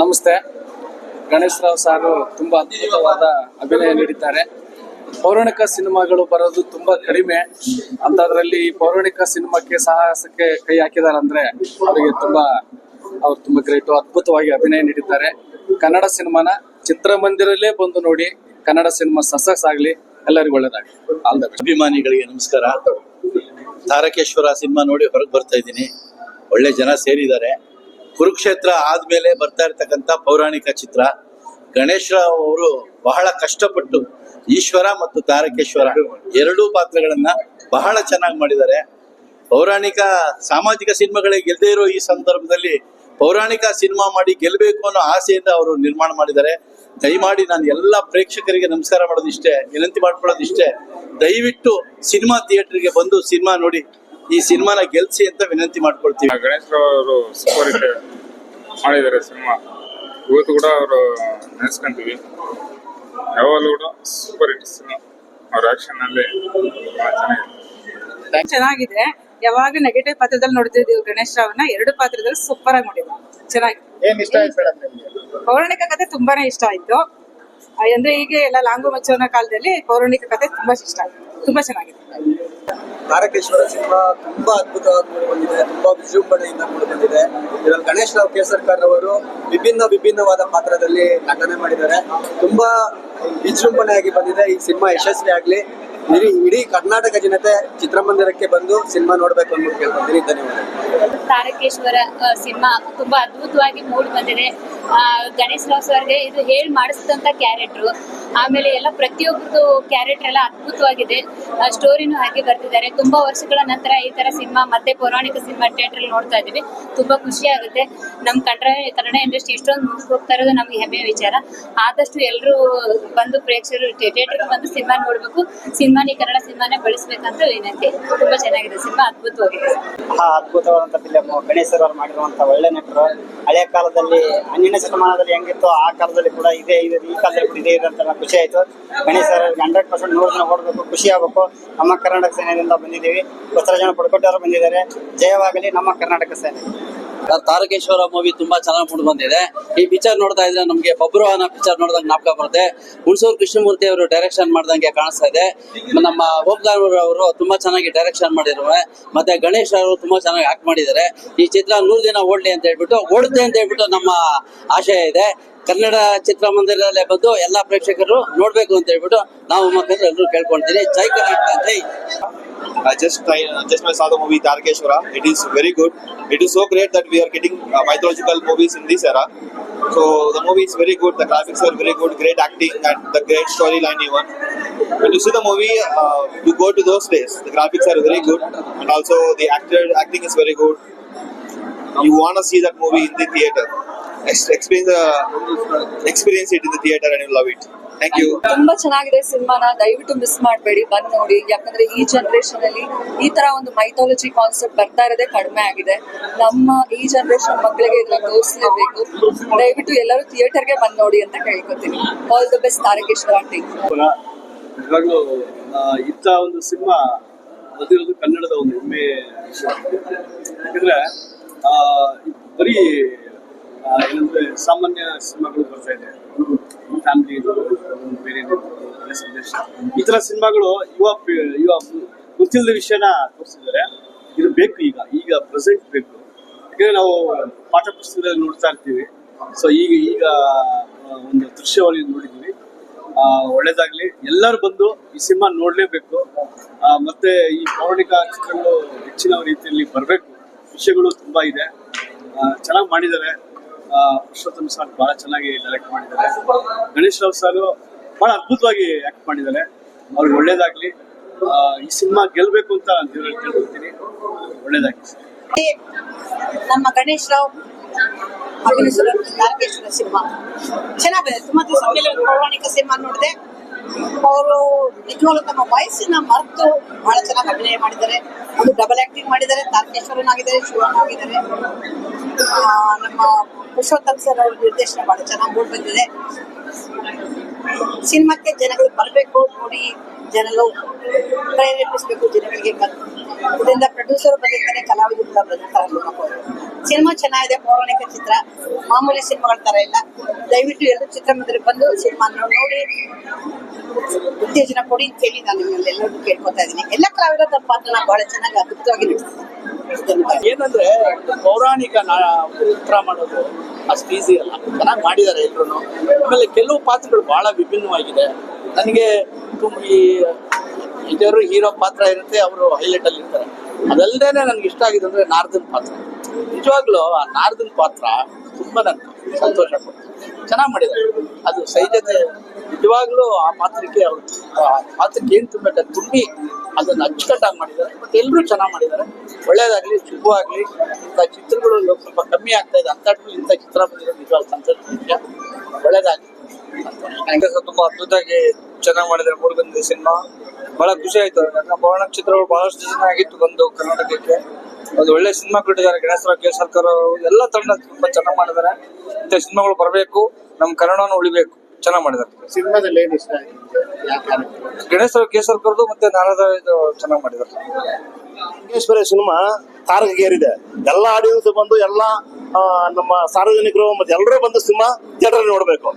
ನಮಸ್ತೆ. ಗಣೇಶ್ ರಾವ್ ಸಾರು ತುಂಬಾ ಅದ್ಭುತವಾದ ಅಭಿನಯ ನೀಡಿದ್ದಾರೆ. ಪೌರಾಣಿಕ ಸಿನಿಮಾಗಳು ಬರೋದು ತುಂಬಾ ಕಡಿಮೆ. ಅಂತದ್ರಲ್ಲಿ ಪೌರಾಣಿಕ ಸಿನಿಮಾಕ್ಕೆ ಸಾಹಸಕ್ಕೆ ಕೈ ಹಾಕಿದಾರೆ ಅಂದ್ರೆ ಅವರಿಗೆ ತುಂಬಾ, ಅವ್ರು ತುಂಬಾ ಗ್ರೇಟು ಅದ್ಭುತವಾಗಿ ಅಭಿನಯ ನೀಡಿದ್ದಾರೆ. ಕನ್ನಡ ಸಿನಿಮಾನ ಚಿತ್ರಮಂದಿರಲ್ಲೇ ಬಂದು ನೋಡಿ, ಕನ್ನಡ ಸಿನಿಮಾ ಸಕ್ಸಸ್ ಆಗ್ಲಿ, ಎಲ್ಲರಿಗೂ ಒಳ್ಳೇದಾಗಲಿ. ಆಲ್ ಅಭಿಮಾನಿಗಳಿಗೆ ನಮಸ್ಕಾರ. ತಾರಕೇಶ್ವರ ಸಿನಿಮಾ ನೋಡಿ ಹೊರಗೆ ಬರ್ತಾ ಇದ್ದೀನಿ. ಒಳ್ಳೆ ಜನ ಸೇರಿದ್ದಾರೆ. ಕುರುಕ್ಷೇತ್ರ ಆದ್ಮೇಲೆ ಬರ್ತಾ ಇರ್ತಕ್ಕಂಥ ಪೌರಾಣಿಕ ಚಿತ್ರ. ಗಣೇಶ್ ರಾವ್ ಅವರು ಬಹಳ ಕಷ್ಟಪಟ್ಟು ಈಶ್ವರ ಮತ್ತು ತಾರಕೇಶ್ವರ ಎರಡೂ ಪಾತ್ರಗಳನ್ನ ಬಹಳ ಚೆನ್ನಾಗಿ ಮಾಡಿದ್ದಾರೆ. ಪೌರಾಣಿಕ ಸಾಮಾಜಿಕ ಸಿನಿಮಾಗಳಿಗೆ ಗೆಲ್ಲದೇ ಇರೋ ಈ ಸಂದರ್ಭದಲ್ಲಿ ಪೌರಾಣಿಕ ಸಿನಿಮಾ ಮಾಡಿ ಗೆಲ್ಲಬೇಕು ಅನ್ನೋ ಆಸೆಯಿಂದ ಅವರು ನಿರ್ಮಾಣ ಮಾಡಿದ್ದಾರೆ. ದಯಮಾಡಿ ನಾನು ಎಲ್ಲ ಪ್ರೇಕ್ಷಕರಿಗೆ ನಮಸ್ಕಾರ ಮಾಡೋದಿಷ್ಟೇ, ವಿನಂತಿ ಮಾಡ್ಕೊಳ್ಳೋದಿಷ್ಟೇ. ದಯವಿಟ್ಟು ಸಿನಿಮಾ ಥಿಯೇಟರ್ಗೆ ಬಂದು ಸಿನಿಮಾ ನೋಡಿ ಈ ಸಿನಿಮಾನ ಗೆಲ್ಸಿ ಅಂತ ವಿನಂತಿ ಮಾಡ್ಕೊಳ್ತೀವಿ. ಗಣೇಶ್ ರಾವ್ ಅವರು ಸೂಪರ್ ಹಿಟ್ ಮಾಡಿದ್ದಾರೆ ಸಿನಿಮಾ. ಇವತ್ತು ಕೂಡ ಅವರು ನೆನೆಸ್ಕೊಂತೀವಿ. ಯಾವಾಗಲೂ ಕೂಡ ಸೂಪರ್ ಹಿಟ್ ಸಿನಿಮಾ. ಅವ್ರ ಆಕ್ಷನ್ ಅಲ್ಲಿ ಚೆನ್ನಾಗಿದೆ. ಚೆನ್ನಾಗಿದೆ. ಯಾವಾಗ ನೆಗೆಟಿವ್ ಪಾತ್ರದಲ್ಲಿ ನೋಡ್ತಿದ್ದೀವಿ ಗಣೇಶ್ ರಾವ್ನ ಎರಡು ಪಾತ್ರದಲ್ಲಿ ಸೂಪರ್ ಆಗಿ ಮಾಡಿದ್ರು ಚೆನ್ನಾಗಿ. ಏನ್ ಇಷ್ಟ ಆಯ್ತು ಮೇಡಮ್ ನಿಮ್ಗೆ? ಪೌರಾಣಿಕ ಕಥೆ ತುಂಬಾನೇ ಇಷ್ಟ ಆಯ್ತು. ಅಂದ್ರೆ ಈಗ ಎಲ್ಲ ಲಾಂಗು ಮಚ್ಚೋನ ಕಾಲದಲ್ಲಿ ಪೌರಾಣಿಕ ಕಥೆ ತುಂಬಾ ಇಷ್ಟ ಆಯ್ತು. ತುಂಬಾ ಚೆನ್ನಾಗಿದೆ. ತಾರಕೇಶ್ವರ ಸಿನಿಮಾ ತುಂಬಾ ಅದ್ಭುತವಾಗಿ ಬಂದಿದೆ ತುಂಬಾ ವಿಜೃಂಭಣೆಯಿಂದ ಬಂದಿದೆ ಇದರಲ್ಲಿ ಗಣೇಶ್ ರಾವ್ ಕೇಸರ್ಕರ್ ಅವರು ವಿಭಿನ್ನ ವಿಭಿನ್ನವಾದ ಪಾತ್ರದಲ್ಲಿ ನಟನೆ ಮಾಡಿದ್ದಾರೆ. ತುಂಬಾ ವಿಜೃಂಭಣೆಯಾಗಿ ಬಂದಿದೆ ಈ ಸಿನಿಮಾ ಯಶಸ್ವಿ ಆಗ್ಲಿ. ಇಡೀ ಇಡೀ ಕರ್ನಾಟಕ ಜನತೆ ಚಿತ್ರಮಂದಿರಕ್ಕೆ ಬಂದು ಸಿನಿಮಾ ನೋಡ್ಬೇಕು ಅಂತ ಕೇಳ್ಕೊಂತೀನಿ ಧನ್ಯವಾದ ತಾರಕೇಶ್ವರ ಸಿನಿಮಾ ತುಂಬಾ ಅದ್ಭುತವಾಗಿ ಮೂಡಿ ಬಂದಿದೆ. ಗಣೇಶ್ ರಾವ್ ಸರ್ಗೆ ಇದು ಹೇಳಿ ಮಾಡಿಸಿದಂತ ಕ್ಯಾರೆಕ್ಟ್ರು ಆಮೇಲೆ ಎಲ್ಲ ಪ್ರತಿಯೊಬ್ಬರದು ಕ್ಯಾರೆಕ್ಟರ್ ಎಲ್ಲ ಅದ್ಭುತವಾಗಿದೆ. ಸ್ಟೋರಿನೂ ಹಾಗೆ ಬರ್ತಿದ್ದಾರೆ. ತುಂಬಾ ವರ್ಷಗಳ ನಂತರ ಈ ತರ ಸಿನಿಮಾ, ಮತ್ತೆ ಪೌರಾಣಿಕ ಸಿನಿಮಾ ಥಿಯೇಟರ್ ನೋಡ್ತಾ ಇದೀವಿ ತುಂಬಾ ಖುಷಿ ಆಗುತ್ತೆ. ನಮ್ ಕನ್ನಡ ಕನ್ನಡ ಇಂಡಸ್ಟ್ರಿ ಇಷ್ಟೊಂದು ಹೋಗ್ತಾ ಇರೋದು ನಮ್ಗೆ ಹೆಮ್ಮೆಯ ವಿಚಾರ. ಆದಷ್ಟು ಎಲ್ಲರೂ ಬಂದು ಪ್ರೇಕ್ಷಕರು ಥಿಯೇಟರ್ ಬಂದು ಸಿನಿಮಾ ನೋಡ್ಬೇಕು. ಸಿನಿಮಾನೇ ಕನ್ನಡ ಸಿನಿಮಾನೇ ಬೆಳೆಸ್ಬೇಕಂತ ವಿನಂತಿ. ತುಂಬಾ ಚೆನ್ನಾಗಿದೆ. ಸಿನಿಮಾ ಅದ್ಭುತವಾಗಿದೆ. ಅದ್ಭುತವಾದಂತ ಫಿಲಮ್ ಗಣೇಶ್ ಮಾಡಿರುವಂತ ಒಳ್ಳೆ ನಟರು. ಹಳೆಯ ಕಾಲದಲ್ಲಿ ಹನ್ನೆರಡನೇ ಶತಮಾನದಲ್ಲಿ ಹೆಂಗಿತ್ತು ಆ ಕಾಲದಲ್ಲಿ ಕೂಡ ಇದೆ ಇದೆ, ಈ ಕಾಲದಲ್ಲಿ ಕೂಡ ಇದೆ ಅಂತ ಖುಷಿ ಆಯ್ತು. ಗಣೇಶ್ ಅವರಿಗೆ ಹಂಡ್ರೆಡ್ ಪರ್ಸೆಂಟ್ ನೂರು ಜನ ಓಡಬೇಕು, ಖುಷಿ ಆಗಬೇಕು. ನಮ್ಮ ಕರ್ನಾಟಕ ಸೇನೆಯಿಂದ ಬಂದಿದ್ದೀವಿ. ಹೊಸ ಜನ ಪಡ್ಕೊಟ್ಟವರು ಬಂದಿದ್ದಾರೆ. ಜಯವಾಗಲಿ ನಮ್ಮ ಕರ್ನಾಟಕ ಸೇನೆ. ಸರ್ ತಾರಕೇಶ್ವರ ಮೂವಿ ತುಂಬಾ ಚೆನ್ನಾಗಿ ಮೂಡ್ ಬಂದಿದೆ. ಈ ಪಿಕ್ಚರ್ ನೋಡ್ತಾ ಇದ್ರೆ ನಮ್ಗೆ ಬಬ್ರು ಪಿಕ್ಚರ್ ನೋಡಿದಾಗ ಜ್ಞಾಪಕ ಬರುತ್ತೆ. ಹುಣಸೂರು ಕೃಷ್ಣಮೂರ್ತಿ ಅವರು ಡೈರೆಕ್ಷನ್ ಮಾಡ್ದಂಗೆ ಕಾಣಿಸ್ತಾ ಇದೆ. ನಮ್ಮ ಓಂಕಾರ ಅವರು ತುಂಬಾ ಚೆನ್ನಾಗಿ ಡೈರೆಕ್ಷನ್ ಮಾಡಿದ್ದಾರೆ ಮತ್ತೆ ಗಣೇಶ್ ಅವರು ತುಂಬಾ ಚೆನ್ನಾಗಿ ಆಕ್ಟ್ ಮಾಡಿದ್ದಾರೆ. ಈ ಚಿತ್ರ ನೂರು ದಿನ ಓಡ್ಲಿ ಅಂತ ಹೇಳ್ಬಿಟ್ಟು ಓಡುತ್ತೆ ಅಂತ ಹೇಳ್ಬಿಟ್ಟು ನಮ್ಮ ಆಶಯ ಇದೆ. ಕನ್ನಡ ಚಿತ್ರಮಂದಿರದಲ್ಲೇ ಬಂದು ಎಲ್ಲಾ ಪ್ರೇಕ್ಷಕರು ನೋಡ್ಬೇಕು ಅಂತ ಹೇಳ್ಬಿಟ್ಟು ನಾವು ಮಕ್ಕಳು ಎಲ್ಲರೂ ಕೇಳ್ಕೊಳ್ತೀನಿ ಜೈ ಕರ್ನಾಟಕ, ಜೈ. I just try, just I saw the movie Tarkeshwara. It is very good. It is so great that we are getting uh, mythological movies in this era. So the movie is very good. The graphics are very good. Great acting and the great storyline even. When you see the movie, uh, you go to those days. The graphics are very good and also the actor acting is very good. You want to see that movie in the theater. Experience the experience it in the theater and you love it. ತುಂಬಾ ಚೆನ್ನಾಗಿದೆ ಸಿನಿಮಾನ. ದಯವಿಟ್ಟು miss ಮಾಡಬೇಡಿ. ಬಂದ್ ನೋಡಿ. ಯಾಕಂದ್ರೆ ಈ generation ಅಲ್ಲಿ ಈ ತರ ಒಂದು ಮೈಥಾಲಜಿ ಕಾನ್ಸೆಪ್ಟ್ ಬರ್ತಾ ಇರೋದೇ ಕಡಿಮೆ ಆಗಿದೆ. ನಮ್ಮ ಈ ಜನರೇಷನ್ ಮಕ್ಕಳಿಗೆ ಇದನ್ನ ತೋರಿಸಲೇಬೇಕು. ದಯವಿಟ್ಟು ಎಲ್ಲರೂ ಥಿಯೇಟರ್ಗೆ ಬಂದ್ ನೋಡಿ ಅಂತ ಕೇಳ್ಕೊತೀನಿ. All the best Tarakeshwara team ನಿಜವಾಗ್ಲೂ ಆ, ಇಂಥ ಒಂದು ಸಿನಿಮಾ ಬಂದಿರೋದು ಕನ್ನಡದ ಒಂದು ಹೆಮ್ಮೆ ವಿಷಯ ಯಾಕಂದ್ರೆ ಆ, ಬರೀ ಏನಂದ್ರೆ ಸಾಮಾನ್ಯ ಸಿನಿಮಾಗಳು ಬರ್ತಾ ಇದೆ. ಫ್ಯಾಮಿಲಿ ಈ ತರ ಸಿನಿಮಾಗಳು ಯುವ ಯುವ ಗೊತ್ತಿಲ್ಲದ ವಿಷಯನ ತೋರಿಸಿದ್ದಾರೆ. ಇದು ಬೇಕು ಈಗ ಈಗ ಪ್ರೆಸೆಂಟ್ ಬೇಕು. ಯಾಕಂದ್ರೆ ನಾವು ಪಾಠ ಪುಸ್ತಕದಲ್ಲಿ ನೋಡ್ತಾ ಇರ್ತೀವಿ. ಸೊ ಈಗ ಈಗ ಒಂದು ದೃಶ್ಯವಾಗಿ ನೋಡಿದ್ದೀವಿ. ಒಳ್ಳೇದಾಗ್ಲಿ, ಎಲ್ಲರೂ ಬಂದು ಈ ಸಿನಿಮಾ ನೋಡ್ಲೇಬೇಕು. ಮತ್ತೆ ಈ ಪೌರಾಣಿಕ ಚಿತ್ರಗಳು ಹೆಚ್ಚಿನ ರೀತಿಯಲ್ಲಿ ಬರಬೇಕು. ವಿಷಯಗಳು ತುಂಬಾ ಇದೆ. ಚೆನ್ನಾಗಿ ಮಾಡಿದ್ದಾರೆ. ಪುರುಷೋತ್ತಮ್ ಸರ್ ಬಹಳ ಚೆನ್ನಾಗಿ ಡೈರೆಕ್ಟ್ ಮಾಡಿದ್ದಾರೆ. ಗಣೇಶ್ ರಾವ್ ಸರ್ ಬಹಳ ಅದ್ಭುತವಾಗಿ ಆಕ್ಟ್ ಮಾಡಿದ್ದಾರೆ ಅವ್ರಿಗೆ ಒಳ್ಳೇದಾಗ್ಲಿ. ಈ ಸಿನಿಮಾ ಗೆಲ್ಬೇಕು ಅಂತ ದೇವರಲ್ಲಿ ಕೇಳ್ಕೊಳ್ತೀನಿ. ಒಳ್ಳೇದಾಗ್ಲಿ ನಮ್ಮ ಗಣೇಶ್ ರಾವ್ ತಾರಕೇಶ್ವರ ಸಿನಿಮಾ. ಚೆನ್ನಾಗಿದೆ. ತುಂಬಾ ದಿವಸ ಪೌರಾಣಿಕ ಸಿನಿಮಾ ನೋಡಿದೆ. ಅವರು ನಿಜವಾಗ್ಲೂ ತಮ್ಮ ವಯಸ್ಸಿನ ಮರೆತು ಬಹಳ ಚೆನ್ನಾಗಿ ಅಭಿನಯ ಮಾಡಿದ್ದಾರೆ. ಒಂದು ಡಬಲ್ ಆಕ್ಟಿಂಗ್ ಮಾಡಿದ್ದಾರೆ ತಾರಕೇಶ್ವರನಾಗಿದ್ದಾರೆ ಶಿವನಾಗಿದ್ದಾರೆ ಆ, ನಮ್ಮ ಪುರುಷೋತ್ತಮ್ ಸರ್ ನಿರ್ದೇಶನ ಬಹಳ ಚೆನ್ನಾಗಿ ಮೂಡ್ ಬಂದಿದೆ. ಸಿನಿಮಾಕ್ಕೆ ಜನಗಳು ಬರಬೇಕು ನೋಡಿ. ಜನರು ಪ್ರೇರೇಪಿಸಬೇಕು ಜನಗಳಿಗೆ ಇದರಿಂದ ಪ್ರೊಡ್ಯೂಸರ್ ಬಂದಿರ್ತಾರೆ, ಕಲಾವಿದರು ಕೂಡ ಅನ್ಬೇಕು ಸಿನಿಮಾ ಚೆನ್ನಾಗಿದೆ, ಪೌರಾಣಿಕ ಚಿತ್ರ, ಮಾಮೂಲಿ ಸಿನಿಮಾಗಳ ತರ ಇಲ್ಲ. ದಯವಿಟ್ಟು ಎಲ್ಲರೂ ಚಿತ್ರಮಂದಿರಕ್ಕೆ ಬಂದು ಸಿನಿಮಾ ನೋಡಿ. ಉತ್ತೇಜನ ಕೊಡಿ ಅಂತ ಹೇಳಿ ನಾನು ನಿಮ್ಮಲ್ಲಿ ಎಲ್ಲರಿಗೂ ಕೇಳ್ಕೊತಾ ಇದ್ದೀನಿ. ಎಲ್ಲ ಕಲಾವಿದರ ತಮ್ಮ ಪಾತ್ರನ ಬಹಳ ಚೆನ್ನಾಗಿ ಅದ್ಭುತವಾಗಿ ಏನಂದ್ರೆ ಪೌರಾಣಿಕ ಚಿತ್ರ ಮಾಡೋದು ಅಷ್ಟು ಈಸಿ ಅಲ್ಲ. ಚೆನ್ನಾಗಿ ಮಾಡಿದ್ದಾರೆ ಎಲ್ರು ಆಮೇಲೆ ಕೆಲವು ಪಾತ್ರಗಳು ಬಹಳ ವಿಭಿನ್ನವಾಗಿದೆ. ನನಗೆ ಈ ಇದರು ಹೀರೋ ಪಾತ್ರ ಇರುತ್ತೆ, ಅವರು ಹೈಲೈಟ್ ಅಲ್ಲಿ ಇರ್ತಾರೆ. ಅದಲ್ಲದೇನೆ ನನ್ಗೆ ಇಷ್ಟ ಆಗಿದೆ ಅಂದ್ರೆ ನಾರ್ದನ್ ಪಾತ್ರ. ನಿಜವಾಗ್ಲೂ ಆ ನಾರ್ದನ್ ಪಾತ್ರ ತುಂಬಾ ನನಗೆ ಸಂತೋಷ ಕೊಡ್ತು. ಚೆನ್ನಾಗಿ ಮಾಡಿದ್ದಾರೆ ಅದು ಸೈಜತೆ, ನಿಜವಾಗ್ಲೂ ಆ ಪಾತ್ರಕ್ಕೆ ಅವರು ಪಾತ್ರಕ್ಕೆ ಏನು ತುಂಬಬೇಕಂತ ತುಂಬಿ ಅದನ್ನ ಅಚ್ಚುಕಟ್ಟಾಗಿ ಮಾಡಿದ್ದಾರೆ ಮತ್ತೆ ಎಲ್ಲರೂ ಚೆನ್ನಾಗಿ ಮಾಡಿದ್ದಾರೆ ಒಳ್ಳೇದಾಗ್ಲಿ, ಶುಭವಾಗಲಿ. ಇಂಥ ಚಿತ್ರಗಳು ಸ್ವಲ್ಪ ಕಮ್ಮಿ ಆಗ್ತಾ ಇದೆ. ಅಂತ ಇಂಥ ಚಿತ್ರ ಬಂದಿರೋದು ನಿಜವಾಗ್ ಸಂತೋಷ. ಒಳ್ಳೇದಾಗ್ಲಿ. ತುಂಬಾ ಅದ್ಭುತವಾಗಿ ಚೆನ್ನಾಗಿ ಮಾಡಿದ್ದಾರೆ ಮೂರು ಬಂದಿದೆ ಸಿನಿಮಾ. ಬಹಳ ಖುಷಿ ಆಯ್ತು. ಯಾಕಂದ್ರೆ ಪೌರಾಣ ಚಿತ್ರಗಳು ಬಹಳಷ್ಟು ಜನ ಆಗಿತ್ತು ಬಂದು ಕರ್ನಾಟಕಕ್ಕೆ. ಒಂದು ಒಳ್ಳೆ ಸಿನಿಮಾ ಕೊಟ್ಟಿದ್ದಾರೆ. ಗಣೇಶರಾವ್ ಕೆ ಸರ್ಕಾರ ಎಲ್ಲ ತಂಡ ತುಂಬಾ ಚೆನ್ನಾಗಿ ಮಾಡಿದ್ದಾರೆ. ಇಂಥ ಸಿನಿಮಾಗಳು ಬರಬೇಕು. ನಮ್ಮ ಕನ್ನಡವನ್ನು ಉಳಿಬೇಕು. ಚೆನ್ನಾಗಿ ಮಾಡಿದ್ದಾರೆ. ಸಿನಿಮಾದಲ್ಲಿ ಏನು ಇಷ್ಟ ಆಗಿದೆ? ಯಾಕೆ ಗಣೇಶರಾವ್ ಕೆ ಸರ್ಕಾರದು ಮತ್ತೆ ನಾರದ ಇದು ಚೆನ್ನಾಗಿ ಮಾಡಿದ್ದಾರೆ. ಲಿಂಗೇಶ್ವರ ಸಿನಿಮಾ ತಾರಕಗೇರಿದೆ ಎಲ್ಲ ಆಡಿಯನ್ಸ್ ಬಂದು ಎಲ್ಲ ನಮ್ಮ ಸಾರ್ವಜನಿಕರು ಮತ್ತೆ ಎಲ್ಲರೂ ಬಂದು ಸಿನಿಮಾ ಥಿಯೇಟರ್ ನೋಡ್ಬೇಕು.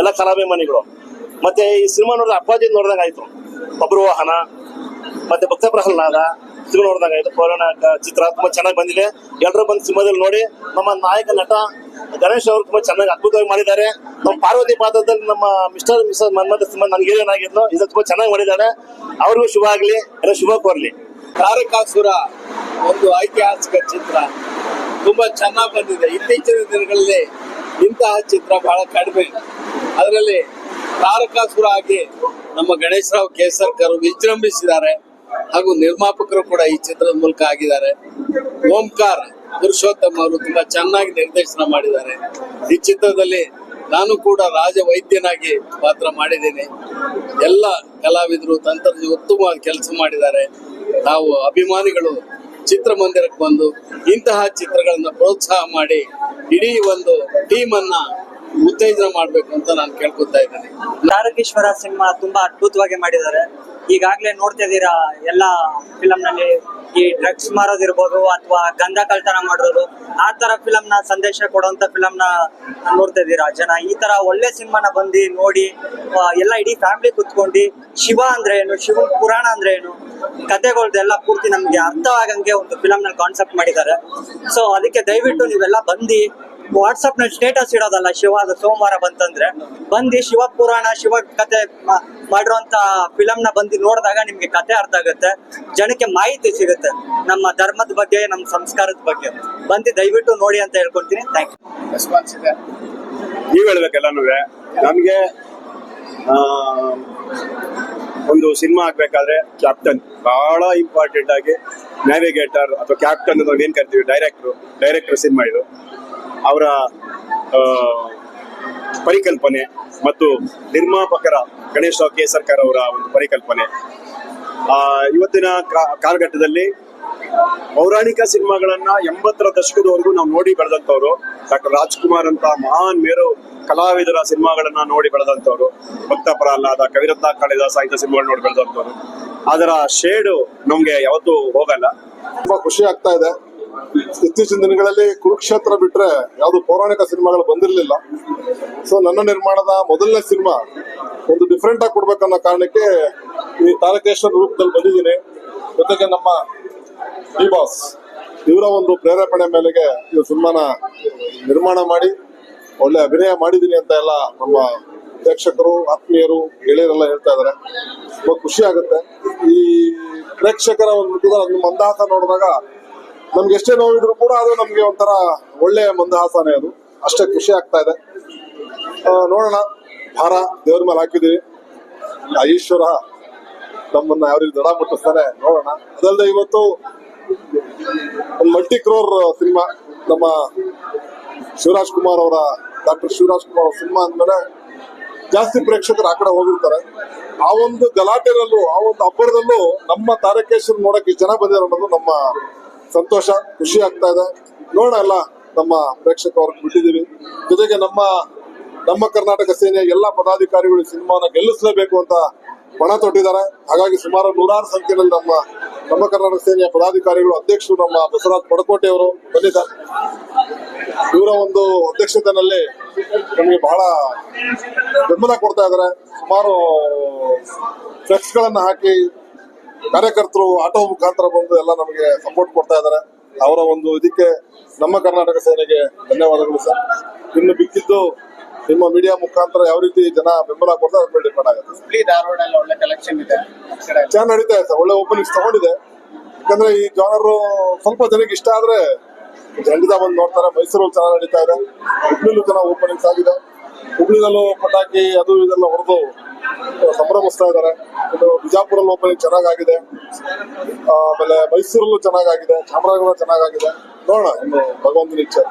ಎಲ್ಲ ಕಲಾಭಿಮಾನಿಗಳು. ಮತ್ತೆ ಈ ಸಿನಿಮಾ ನೋಡಿದ್ರೆ ಅಪ್ಪಾಜಿ ನೋಡ್ದಂಗ ಆಯ್ತು. ಒಬ್ರು ವಾಹನ, ಮತ್ತೆ ಭಕ್ತ ಪ್ರಹ್ಲಾದ ಇದು ನೋಡ್ದಂಗ ಆಯ್ತು. ಕೊರೋನಾ ಚಿತ್ರ ತುಂಬಾ ಚೆನ್ನಾಗಿ ಬಂದಿದೆ. ಎಲ್ಲರೂ ಬಂದು ಸಿನಿಮಾದಲ್ಲಿ ನೋಡಿ, ನಮ್ಮ ನಾಯಕ ನಟ ಗಣೇಶ್ ಅವರು ತುಂಬಾ ಚೆನ್ನಾಗಿ ಅದ್ಭುತವಾಗಿ ಮಾಡಿದ್ದಾರೆ. ನಮ್ಮ ಪಾರ್ವತಿ ಪಾತ್ರದಲ್ಲಿ ನಮ್ಮ ಮಿಸ್ಟರ್ ಮಿಸ್ಟರ್ ಮನ್ಮಥ ಸಿನಿಮಾ ನನಗೆ ಏನಾಗಿದ್ನು ಇದು ತುಂಬಾ ಚೆನ್ನಾಗಿ ಮಾಡಿದ್ದಾರೆ. ಅವ್ರಿಗೂ ಶುಭ ಆಗ್ಲಿ, ಎಲ್ಲ ಶುಭ ಕೋರ್ಲಿ. ತಾರಕಾಸುರ ಒಂದು ಐತಿಹಾಸಿಕ ಚಿತ್ರ. ತುಂಬಾ ಚೆನ್ನಾಗಿ ಬಂದಿದೆ. ಇತ್ತೀಚಿನ ದಿನಗಳಲ್ಲಿ ಇಂತಹ ಚಿತ್ರ ಬಹಳ ಕಡಿಮೆ ಅದರಲ್ಲಿ ತಾರಕಾಸುರ ಆಗಿ ನಮ್ಮ ಗಣೇಶರಾವ್ ಕೇಸರ್ಕರ್ ವಿಜೃಂಭಿಸಿದ್ದಾರೆ ಹಾಗೂ ನಿರ್ಮಾಪಕರು ಕೂಡ ಈ ಚಿತ್ರದ ಮೂಲಕ ಆಗಿದ್ದಾರೆ. ಓಂಕಾರ್, ಪುರುಷೋತ್ತಮ್ ಅವರು ತುಂಬಾ ಚೆನ್ನಾಗಿ ನಿರ್ದೇಶನ ಮಾಡಿದ್ದಾರೆ. ಈ ಚಿತ್ರದಲ್ಲಿ ನಾನು ಕೂಡ ರಾಜ ವೈದ್ಯನಾಗಿ ಪಾತ್ರ ಮಾಡಿದ್ದೀನಿ. ಎಲ್ಲ ಕಲಾವಿದರು ತಂತ್ರಜ್ಞ ಉತ್ತಮವಾಗಿ ಕೆಲಸ ಮಾಡಿದ್ದಾರೆ. ನಾವು ಅಭಿಮಾನಿಗಳು ಚಿತ್ರಮಂದಿರಕ್ಕೆ ಬಂದು ಇಂತಹ ಚಿತ್ರಗಳನ್ನು ಪ್ರೋತ್ಸಾಹ ಮಾಡಿ ಇಡೀ ಒಂದು ಟೀಮ್ ಅನ್ನ ಉತ್ತೇಜನ ಮಾಡ್ಬೇಕು ಅಂತ ನಾನು ಕೇಳ್ಕೊತಾ ಇದ್ದೇನೆ. ನಾರಕೇಶ್ವರ ಸಿನಿಮಾ ತುಂಬಾ ಅದ್ಭುತವಾಗಿ ಮಾಡಿದ್ದಾರೆ. ಈಗಾಗ್ಲೇ ನೋಡ್ತಾ ಇದ್ದೀರಾ ಎಲ್ಲ ಫಿಲಂ ನಲ್ಲಿ ಈ ಡ್ರಗ್ಸ್ ಮಾರೋದಿರ್ಬೋದು ಅಥವಾ ಗಂಧ ಕಳ್ತನ ಮಾಡೋದು. ಆ ತರ ಫಿಲಂ ನ ಸಂದೇಶ ಕೊಡುವಂತ ಫಿಲಂ ನ ನೋಡ್ತಾ ಇದ್ದೀರಾ? ಜನ ಈ ತರ ಒಳ್ಳೆ ಸಿನಿಮಾನ ಬಂದು ನೋಡಿ ಎಲ್ಲ ಇಡೀ ಫ್ಯಾಮಿಲಿ ಕುತ್ಕೊಂಡು ಶಿವ ಅಂದ್ರೆ ಏನು, ಶಿವ ಪುರಾಣ ಅಂದ್ರೆ ಏನು, ಕತೆಗಳ್ದೆಲ್ಲ ಪೂರ್ತಿ ನಮ್ಗೆ ಅರ್ಥ ಆಗಂಗೆ ಒಂದು ಫಿಲಂ ನಲ್ಲಿ ಕಾನ್ಸೆಪ್ಟ್ ಮಾಡಿದ್ದಾರೆ. ಸೊ ಅದಕ್ಕೆ ದಯವಿಟ್ಟು ನೀವೆಲ್ಲ ಬಂದು ವಾಟ್ಸಪ್ನಲ್ಲಿ ಸ್ಟೇಟಸ್ ಇಡೋದಲ್ಲ ಶಿವಾದ ಸೋಮವಾರ ಬಂತಂದ್ರೆ, ಬಂದು ಶಿವ ಪುರಾಣ, ಶಿವ ಕತೆ ಮಾಡಿರುವಂತ ಫಿಲಮ್ನ ಬಂದು ನೋಡಿದಾಗ ನಿಮ್ಗೆ ಕತೆ ಅರ್ಥ ಆಗುತ್ತೆ, ಜನಕ್ಕೆ ಮಾಹಿತಿ ಸಿಗುತ್ತೆ, ನಮ್ಮ ಧರ್ಮದ ಬಗ್ಗೆ, ನಮ್ಮ ಸಂಸ್ಕಾರದ ಬಗ್ಗೆ. ಬಂದು ದಯವಿಟ್ಟು ನೋಡಿ ಅಂತ ಹೇಳ್ಕೊಂತೀನಿ ಥ್ಯಾಂಕ್ ಯು ರೆಸ್ಪಾನ್ಸ್ ಇದೆ. ನೀವ್ ಹೇಳ್ಬೇಕೆಲ್ಲನೂ ನಮ್ಗೆ ಒಂದು ಸಿನಿಮಾ ಆಗ್ಬೇಕಾದ್ರೆ ಕ್ಯಾಪ್ಟನ್ ಬಹಳ ಇಂಪಾರ್ಟೆಂಟ್ ಆಗಿ ನ್ಯಾವಿಗೇಟರ್ ಅಥವಾ ಕ್ಯಾಪ್ಟನ್ ಅಂತ ಏನ್ ಕರಿತೀವಿ ಡೈರೆಕ್ಟ್ರು ಡೈರೆಕ್ಟರ್ ಸಿನಿಮಾ ಇದು. ಅವರ ಪರಿಕಲ್ಪನೆ ಮತ್ತು ನಿರ್ಮಾಪಕರ ಗಣೇಶ್ ಕೆ ಕೇಸರ್ಕರ್ ಅವರ ಒಂದು ಪರಿಕಲ್ಪನೆ. ಆ, ಇವತ್ತಿನ ಕಾಲಘಟ್ಟದಲ್ಲಿ ಪೌರಾಣಿಕ ಸಿನಿಮಾಗಳನ್ನ ಎಂಬತ್ತರ ದಶಕದವರೆಗೂ ನಾವು ನೋಡಿ ಬೆಳೆದಂತವ್ರು ಡಾಕ್ಟರ್ ರಾಜ್ಕುಮಾರ್ ಅಂತ ಮಹಾನ್ ಮೇರು ಕಲಾವಿದರ ಸಿನಿಮಾಗಳನ್ನ ನೋಡಿ ಬೆಳೆದಂತವ್ರು ಭಕ್ತ ಪ್ರಹ್ಲಾದ ಕವಿರತ್ನ ಕಾಳಿದಾಸ ಇಂಥ ಸಿನಿಮಾಗಳು ನೋಡಿ ಬೆಳೆದಂತವ್ರು ಅದರ ಶೇಡು ನಮ್ಗೆ ಯಾವತ್ತೂ ಹೋಗಲ್ಲ. ತುಂಬಾ ಖುಷಿ ಆಗ್ತಾ ಇದೆ. ಇತ್ತೀಚಿನ ದಿನಗಳಲ್ಲಿ ಕುರುಕ್ಷೇತ್ರ ಬಿಟ್ರೆ ಯಾವುದು ಪೌರಾಣಿಕ ಸಿನಿಮಾಗಳು ಬಂದಿರಲಿಲ್ಲ. ಸೊ ನನ್ನ ನಿರ್ಮಾಣದ ಮೊದಲನೇ ಸಿನಿಮಾ ಒಂದು ಡಿಫ್ರೆಂಟ್ ಆಗಿ ಕೊಡ್ಬೇಕನ್ನೋ ಕಾರಣಕ್ಕೆ ಈ ತಾರಕೇಶ್ವರ ರೂಪದಲ್ಲಿ ಬಂದಿದ್ದೀನಿ. ಜೊತೆಗೆ ನಮ್ಮ ಡಿ ಬಾಸ್ ಇವರ ಒಂದು ಪ್ರೇರೇಪಣೆ ಮೇಲೆಗೆ ಈ ಸಿನಿಮಾನ ನಿರ್ಮಾಣ ಮಾಡಿ, ಒಳ್ಳೆ ಅಭಿನಯ ಮಾಡಿದ್ದೀನಿ ಅಂತ ಎಲ್ಲ ನಮ್ಮ ಪ್ರೇಕ್ಷಕರು, ಆತ್ಮೀಯರು, ಗೆಳೆಯರೆಲ್ಲ ಹೇಳ್ತಾ ಇದಾರೆ ತುಂಬಾ ಖುಷಿ ಆಗುತ್ತೆ. ಈ ಪ್ರೇಕ್ಷಕರ ಒಂದು ಮಂದಹಾಸ ನೋಡಿದಾಗ ನಮ್ಗೆ ಎಷ್ಟೇ ನೋವಿದ್ರು ಕೂಡ ಅದು ನಮ್ಗೆ ಒಂಥರ ಒಳ್ಳೆಯ ಮಂದಹಾಸನೇ ಅದು. ಅಷ್ಟೇ ಖುಷಿ ಆಗ್ತಾ ಇದೆ. ನೋಡೋಣ. ಭಾರ, ದೇವ್ರ ಮೇಲೆ ಹಾಕಿದೀವಿ ಈಶ್ವರ ನಮ್ಮನ್ನ ಯಾವ ದಡ ಮುಟ್ಟಿಸ್ತಾರೆ ನೋಡೋಣ. ಅದಲ್ಲದೆ ಇವತ್ತು ಒಂದು ಮಲ್ಟಿ ಕ್ರೋರ್ ಸಿನಿಮಾ, ನಮ್ಮ ಶಿವರಾಜ್ ಕುಮಾರ್ ಅವರ, ಡಾಕ್ಟರ್ ಶಿವರಾಜ್ ಕುಮಾರ್ ಅವರ ಸಿನಿಮಾ ಅಂದ್ಮೇಲೆ ಜಾಸ್ತಿ ಪ್ರೇಕ್ಷಕರು ಆ ಕಡೆ ಹೋಗಿರ್ತಾರೆ. ಆ ಒಂದು ಗಲಾಟೆನಲ್ಲೂ, ಆ ಒಂದು ಅಬ್ಬರದಲ್ಲೂ ನಮ್ಮ ತಾರಕೇಶ್ವರ್ ನೋಡಕ್ಕೆ ಜನ ಬಂದಿದ್ದಾರೆ ಅನ್ನೋದು ನಮ್ಮ ಸಂತೋಷ, ಖುಷಿ ಆಗ್ತಾ ಇದೆ. ನೋಡಲ್ಲ ನಮ್ಮ ಪ್ರೇಕ್ಷಕ ಅವ್ರಿಗೆ ಬಿಟ್ಟಿದ್ದೀವಿ. ಜೊತೆಗೆ ನಮ್ಮ ನಮ್ಮ ಕರ್ನಾಟಕ ಸೇನೆಯ ಎಲ್ಲ ಪದಾಧಿಕಾರಿಗಳು ಸಿನಿಮಾನ ಗೆಲ್ಲಿಸಲೇಬೇಕು ಅಂತ ಪಣ ತೊಟ್ಟಿದ್ದಾರೆ. ಹಾಗಾಗಿ ಸುಮಾರು ನೂರಾರು ಸಂಖ್ಯೆಯಲ್ಲಿ ನಮ್ಮ ನಮ್ಮ ಕರ್ನಾಟಕ ಸೇನೆಯ ಪದಾಧಿಕಾರಿಗಳು ಅಧ್ಯಕ್ಷರು ನಮ್ಮ ಬಸವರಾಜ್ ಪಡಕೋಟೆ ಅವರು ಬಂದಿದ್ದಾರೆ. ಇವರ ಒಂದು ಅಧ್ಯಕ್ಷತೆಯಲ್ಲಿ ನಮಗೆ ಬಹಳ ಬೆಂಬಲ ಕೊಡ್ತಾ ಇದ್ದಾರೆ. ಸುಮಾರು ಫ್ಲೆಕ್ಸ್ ಗಳನ್ನ ಹಾಕಿ ಕಾರ್ಯಕರ್ತರು ಆಟೋ ಮುಖಾಂತರ ಬಂದು ಎಲ್ಲ ನಮಗೆ ಸಪೋರ್ಟ್ ಕೊಡ್ತಾ ಇದ್ದಾರೆ. ಅವರ ಒಂದು ಇದಕ್ಕೆ ನಮ್ಮ ಕರ್ನಾಟಕ ಸೇನೆಗೆ ಧನ್ಯವಾದಗಳು ಸರ್. ಇನ್ನು ಬಿಕ್ಕಿದ್ದು ನಿಮ್ಮ ಮೀಡಿಯಾ ಮುಖಾಂತರ ಯಾವ ರೀತಿ ಜನ ಬೆಂಬಲ ಕೊಡ್ತಾರೆ ಅದ್ರ ಮೇಲೆ ಡಿಪೆಂಡ್ ಆಗುತ್ತೆ ಒಳ್ಳೆ ಕಲೆಕ್ಷನ್ ಇದೆ. ಚೆನ್ನಾಗಿ ನಡೀತಾ ಇದೆ ಸರ್. ಒಳ್ಳೆ ಓಪನಿಂಗ್ಸ್ ತಗೊಂಡಿದೆ. ಯಾಕಂದ್ರೆ ಈ ಜಾನರ್ ಸ್ವಲ್ಪ ಜನಕ್ಕೆ ಇಷ್ಟ ಆದ್ರೆ ಖಂಡಿತ ಬಂದು ನೋಡ್ತಾರೆ. ಮೈಸೂರಲ್ಲಿ ಚೆನ್ನಾಗಿ ನಡೀತಾ ಇದೆ. ಹುಬ್ಳಿಲೂ ಚೆನ್ನಾಗಿ ಓಪನಿಂಗ್ಸ್ ಆಗಿದೆ. ಹುಬ್ಳಿನಲ್ಲೂ ಪಟಾಕಿ ಅದು ಇದೆಲ್ಲ ಹೊಡೆದು ಸಂಭ್ರಮಿಸ್ತಾ ಇದ್ದಾರೆ. ಇನ್ನು ಬಿಜಾಪುರಲ್ಲಿ ಓಪನಿಂಗ್ ಚೆನ್ನಾಗಾಗಿದೆ. ಆಮೇಲೆ ಮೈಸೂರಲ್ಲೂ ಚೆನ್ನಾಗಾಗಿದೆ. ಚಾಮರಾಜನಗರ ಚೆನ್ನಾಗಾಗಿದೆ. ನೋಡೋಣ ಭಗವಂತನ ಇಚ್ಛೆ.